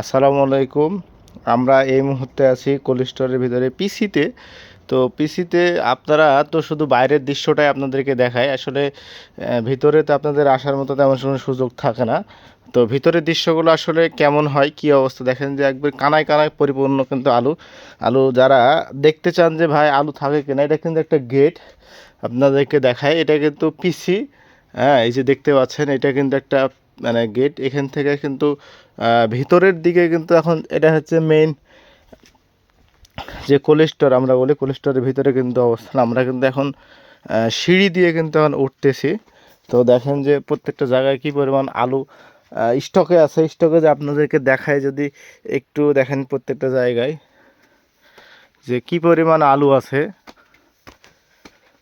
আসসালামু আলাইকুম। আমরা এই মুহূর্তে আছি কোল্ড স্টোরের ভিতরে পিসিতে। তো পিসিতে আপনারা তো শুধু বাইরের দৃশ্যটাই আপনাদেরকে দেখায়। আসলে ভিতরে তো আপনাদের আসার মতো তেমন কোনো সুযোগ থাকে না। তো ভিতরের দৃশ্যগুলো আসলে কেমন হয়, কি অবস্থা? দেখেন যে একবার কানায় কানায় পরিপূর্ণ কিন্তু আলু। আলু যারা দেখতে চান যে, ভাই, আলু থাকে কিনা? এটা কিন্তু একটা গেট আপনাদেরকে দেখায়। এটা কিন্তু পিসি। হ্যাঁ এই যে দেখতে পাচ্ছেন, এটা কিন্তু একটা মানে গেট এখান থেকে কিন্তু ভিতরের দিকে কিন্তু এখন এটা হচ্ছে মেইন যে কোলেস্টোর আমরা বলি কোলেস্টোরের ভিতরে কিন্তু অবস্থান। আমরা কিন্তু এখন সিঁড়ি দিয়ে কিন্তু এখন উঠতেছি। তো দেখেন যে প্রত্যেকটা জায়গায় কি পরিমাণ আলু স্টকে আছে। স্টকে যে আপনাদেরকে দেখায় যদি একটু দেখেন প্রত্যেকটা জায়গায় যে কি পরিমাণ আলু আছে।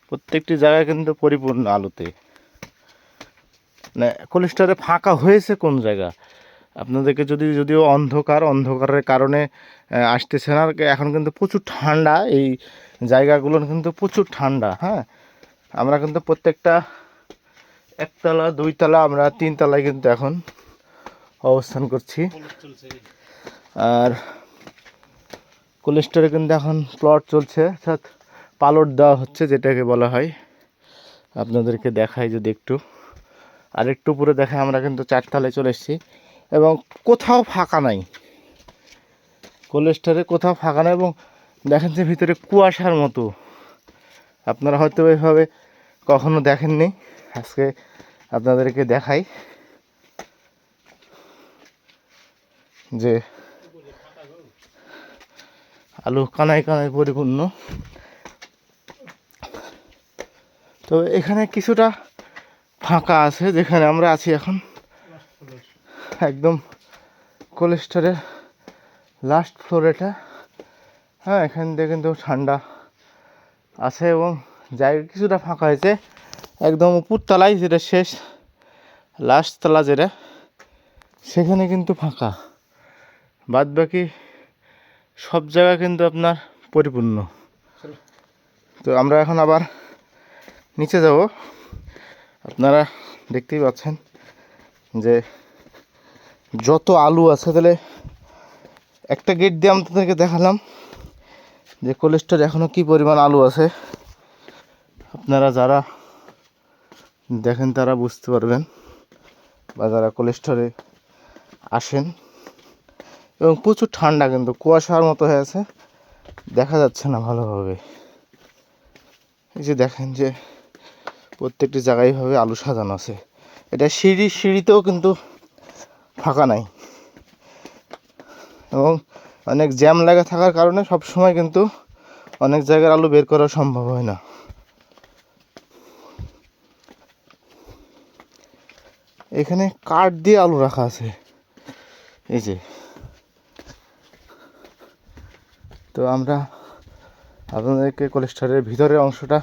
প্রত্যেকটি জায়গায় কিন্তু পরিপূর্ণ আলুতে। মানে কোলেস্টারে ফাঁকা হয়েছে কোন জায়গা? আপনাদেরকে যদি, যদিও অন্ধকার, অন্ধকারের কারণে আসতেছে না, এখন কিন্তু প্রচুর ঠান্ডা, এই জায়গাগুলো কিন্তু প্রচুর ঠান্ডা হ্যাঁ? আমরা কিন্তু প্রত্যেকটা একতলা, দুইতলা, আমরা তিনতলায় কিন্তু এখন অবস্থান করছি। আর কোলেস্টারে কিন্তু এখন প্লট চলছে, অর্থাৎ পালট দেওয়া হচ্ছে, যেটাকে বলা হয়। আপনাদেরকে দেখাই যদি একটু। আর একটু উপরে দেখে আমরা কিন্তু চারতলায় চলে এসেছি। এবং কোথাও ফাঁকা নাই। কোলেস্টারে কোথাও ফাঁকা নাই এবং দেখেন যে ভিতরে কুয়াশার মতো। আপনারা হয়তো এভাবে কখনো দেখেননি। আজকে আপনাদেরকে দেখাই। যে আলু কানায় কানায় পরিপূর্ণ। তো এখানে কিছুটা ফাঁকা আছে, যেখানে আমরা আছি এখন। একদম কোলেস্টারের লাস্ট ফ্লোর এটা। হ্যাঁ এখান থেকে কিন্তু ঠান্ডা আছে এবং জায়গা কিছুটা ফাঁকা হয়েছে। একদম উপর তলায় যেটা শেষ লাস্ট তলা যেটা, সেখানে কিন্তু ফাঁকা। বাদ বাকি সব জায়গা কিন্তু আপনার পরিপূর্ণ। তো আমরা এখন আবার নিচে যাব। আপনারা দেখতেই পাচ্ছেন যে যত আলু আছে, তাহলে একটা গেট দিয়ে আপনাদেরকে দেখালাম যে কোলেস্টোর এখনও কি পরিমাণ আলু আছে। আপনারা যারা দেখেন, তারা বুঝতে পারবেন বা যারা কোলেস্টোরে আসেন। এবং প্রচুর ঠান্ডা কিন্তু, কুয়াশার মতো হয়ে আছে, দেখা যাচ্ছে না ভালোভাবে। এই যে দেখেন যে প্রত্যেকটি জায়গায় এইভাবে আলু সাজানো আছে। এটা সিঁড়ি, সিঁড়িতেও কিন্তু ফাঁকা নাই। এবং অনেক জ্যাম লাগা থাকার কারণে সব সময় কিন্তু অনেক জায়গার আলু বের করা সম্ভব হয় না। এখানে কাঠ দিয়ে আলু রাখা আছে। এই যে। তো আমরা আপনাদেরকে কোলেস্টারের ভিতরের অংশটা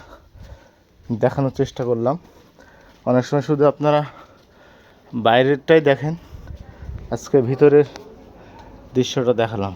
দেখানোর চেষ্টা করলাম। অনেক সময় শুধু আপনারা বাইরেরটাই দেখেন। আজকে ভিতরের দৃশ্যটা দেখালাম।